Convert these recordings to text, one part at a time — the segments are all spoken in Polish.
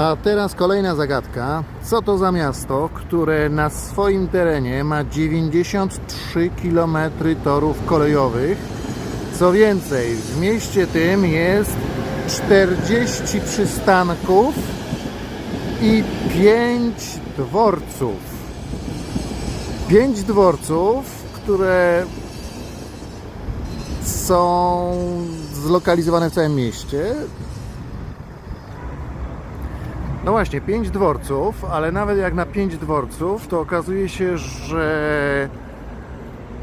A teraz kolejna zagadka. Co to za miasto, które na swoim terenie ma 93 km torów kolejowych? Co więcej, w mieście tym jest 40 przystanków i 5 dworców. 5 dworców, które są zlokalizowane w całym mieście. No właśnie, pięć dworców, ale nawet jak na pięć dworców, to okazuje się, że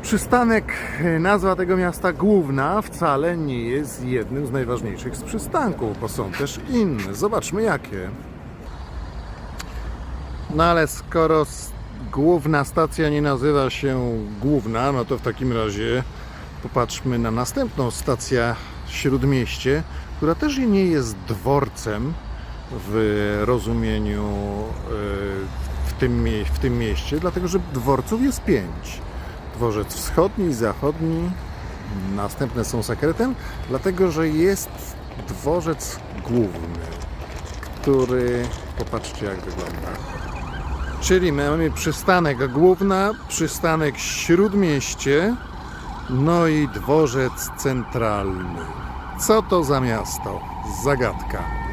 przystanek, nazwa tego miasta główna, wcale nie jest jednym z najważniejszych z przystanków, bo są też inne. Zobaczmy jakie. No ale skoro główna stacja nie nazywa się główna, no to w takim razie popatrzmy na następną stację Śródmieście, która też nie jest dworcem w rozumieniu e, w tym, w tym mieście, dlatego że dworców jest pięć. Dworzec wschodni, zachodni, następne są sekretem, dlatego że jest dworzec główny, który popatrzcie jak wygląda. Czyli mamy przystanek główna, przystanek śródmieście, no i dworzec centralny. Co to za miasto? Zagadka.